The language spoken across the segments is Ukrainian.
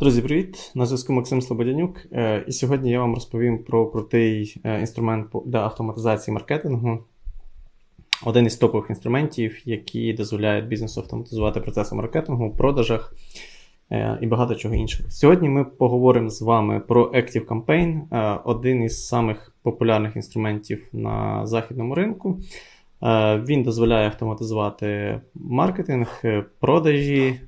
Друзі, привіт! На зв'язку Максим Слободянюк. Е, І сьогодні я вам розповім про крутий е, інструмент для автоматизації маркетингу. Один із топових інструментів, які дозволяють бізнесу автоматизувати процеси маркетингу, продажах е, і багато чого іншого. Сьогодні ми поговоримо з вами про Active Campaign, один із самих популярних інструментів на західному ринку. Він дозволяє автоматизувати маркетинг, продажі.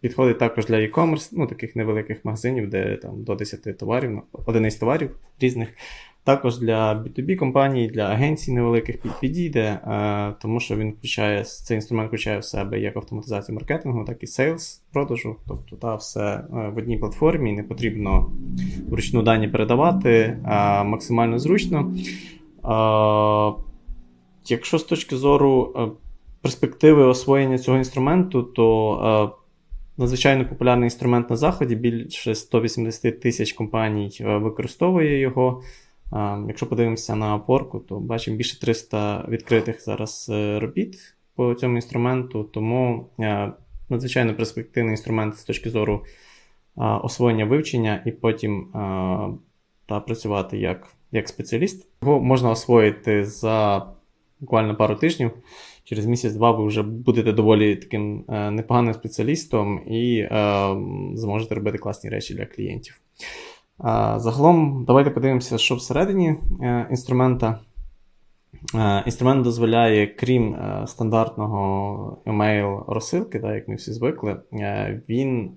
Підходить також для e-commerce, ну таких невеликих магазинів, де там до 10 товарів, одиниць товарів різних. Також для B2B компаній, для агенцій невеликих підійде, е, тому що він включає цей інструмент включає в себе як автоматизацію маркетингу, так і сейлс продажу. Тобто та все е, в одній платформі, не потрібно вручну дані передавати, максимально зручно. Е, Якщо з точки зору перспективи освоєння цього інструменту, то надзвичайно популярний інструмент на заході. Більше 180 тисяч компаній е, використовує його. Е, Якщо подивимося на опорку, то бачимо більше 300 відкритих зараз е, робіт по цьому інструменту, тому надзвичайно перспективний інструмент з точки зору освоєння вивчення і потім та працювати як, як спеціаліст. Його можна освоїти за буквально пару тижнів. Через місяць-два ви вже будете доволі таким е, непоганим спеціалістом і е, зможете робити класні речі для клієнтів. Е, загалом, давайте подивимося, що всередині інструмента. Інструмент дозволяє, крім стандартного email розсилки, так, як ми всі звикли, він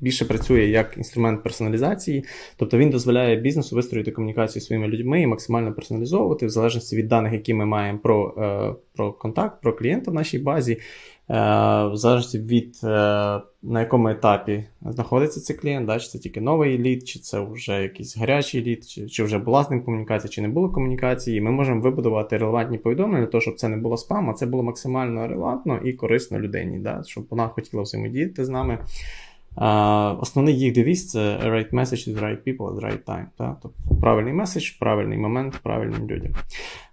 більше працює як інструмент персоналізації, тобто він дозволяє бізнесу вистроїти комунікацію зі своїми людьми і максимально персоналізовувати в залежності від даних, які ми маємо про, про контакт, про клієнта в нашій базі. Е, В залежності від е, на якому етапі знаходиться цей клієнт, да, чи це тільки новий лід, чи це вже якийсь гарячий лід, чи, чи вже була з ним комунікація, чи не було комунікації. Ми можемо вибудувати релевантні повідомлення для того, щоб це не було спам, а це було максимально релевантно і корисно людині, да, щоб вона хотіла взаємодіяти з нами. А, основний їх девіз це right message to the right people at right time. Да? Тобто правильний меседж, правильний момент, правильним людям.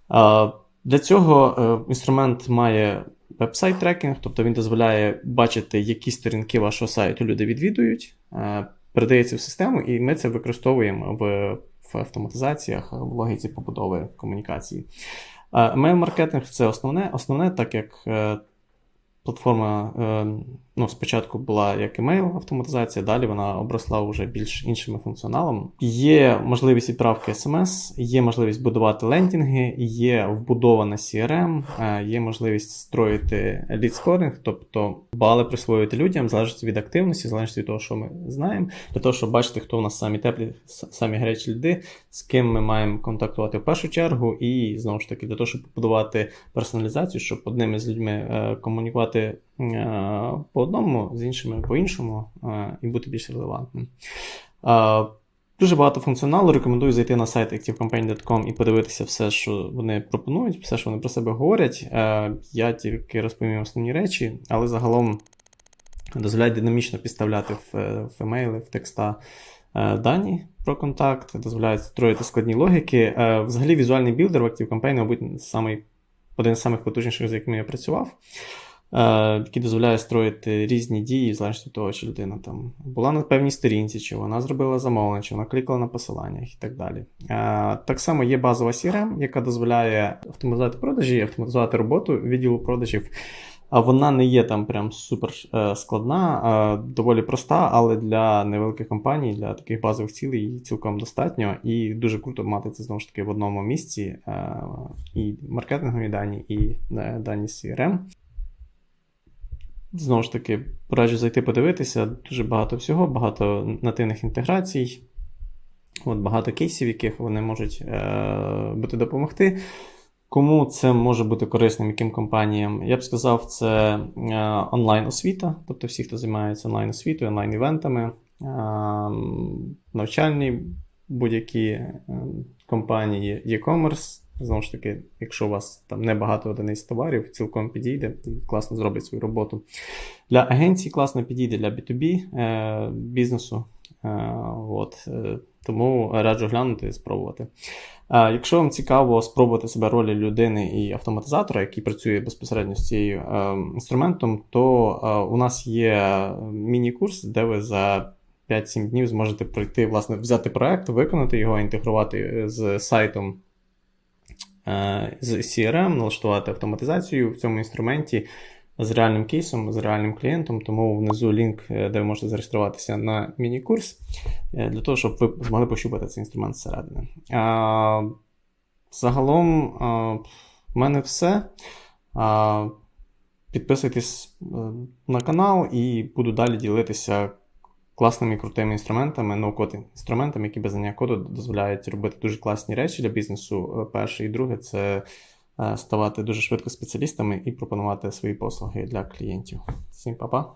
А, для цього е, інструмент має веб-сайт трекінг, тобто він дозволяє бачити, які сторінки вашого сайту люди відвідують, е, передається в систему, і ми це використовуємо в, в автоматизаціях, в логіці побудови комунікації. Мейл-маркетинг це основне, основне, так як е, платформа е, ну, спочатку була як email автоматизація, далі вона обросла вже більш іншими функціоналами. Є можливість відправки смс, є можливість будувати лендінги, є вбудована CRM, е, є можливість строїти лід-скоринг, тобто бали присвоювати людям, залежить від активності, залежить від того, що ми знаємо, для того, щоб бачити, хто у нас самі теплі, самі гарячі люди, з ким ми маємо контактувати в першу чергу, і знову ж таки, для того, щоб побудувати персоналізацію, щоб одними з людьми е, комунікувати по одному, з іншими по іншому, е, і бути більш релевантним. Е, Дуже багато функціоналу. Рекомендую зайти на сайт activecampaign.com і подивитися все, що вони пропонують, все, що вони про себе говорять. Е, Я тільки розповім основні речі, але загалом дозволяють динамічно підставляти в, е, емейли, в текста е, дані про контакт, дозволяють строїти складні логіки. Е, Взагалі, візуальний білдер в ActiveCampaign, мабуть, один з самих потужніших, з якими я працював. Е, Який дозволяє строїти різні дії, в залежності від того, чи людина там була на певній сторінці, чи вона зробила замовлення, чи вона клікала на посиланнях і так далі. Е, Так само є базова CRM, яка дозволяє автоматизувати продажі, автоматизувати роботу відділу продажів. А вона не є там прям супер е, складна, доволі проста, але для невеликих компаній, для таких базових цілей її цілком достатньо. І дуже круто мати це знову ж таки в одному місці. І маркетингові дані, і дані CRM. Знову ж таки, раджу зайти подивитися. Дуже багато всього, багато нативних інтеграцій, от багато кейсів, яких вони можуть е, бути допомогти. Кому це може бути корисним, яким компаніям? Я б сказав, це е, онлайн-освіта, тобто всі, хто займається онлайн-освітою, онлайн-івентами, е, навчальні будь-які е, компанії, e-commerce. Знову ж таки, якщо у вас там небагато одиниць товарів, цілком підійде і класно зробить свою роботу. Для агенцій класно підійде для B2B е, бізнесу. Е, от, е, тому раджу глянути і спробувати. Е, Якщо вам цікаво спробувати себе ролі людини і автоматизатора, який працює безпосередньо з цією е, інструментом, то е, у нас є міні-курс, де ви за 5-7 днів зможете пройти, власне, взяти проект, виконати його, інтегрувати е, з сайтом з CRM, налаштувати автоматизацію в цьому інструменті з реальним кейсом, з реальним клієнтом. Тому внизу лінк, е, де ви можете зареєструватися на міні-курс, е, для того, щоб ви змогли пощупати цей інструмент зсередини. Загалом, в мене все. Підписуйтесь е, на канал і буду далі ділитися класними крутими інструментами, ноу-код інструментами, які без знання коду дозволяють робити дуже класні речі для бізнесу. Е, Перше і друге це е, ставати дуже швидко спеціалістами і пропонувати свої послуги для клієнтів. Всім па-па!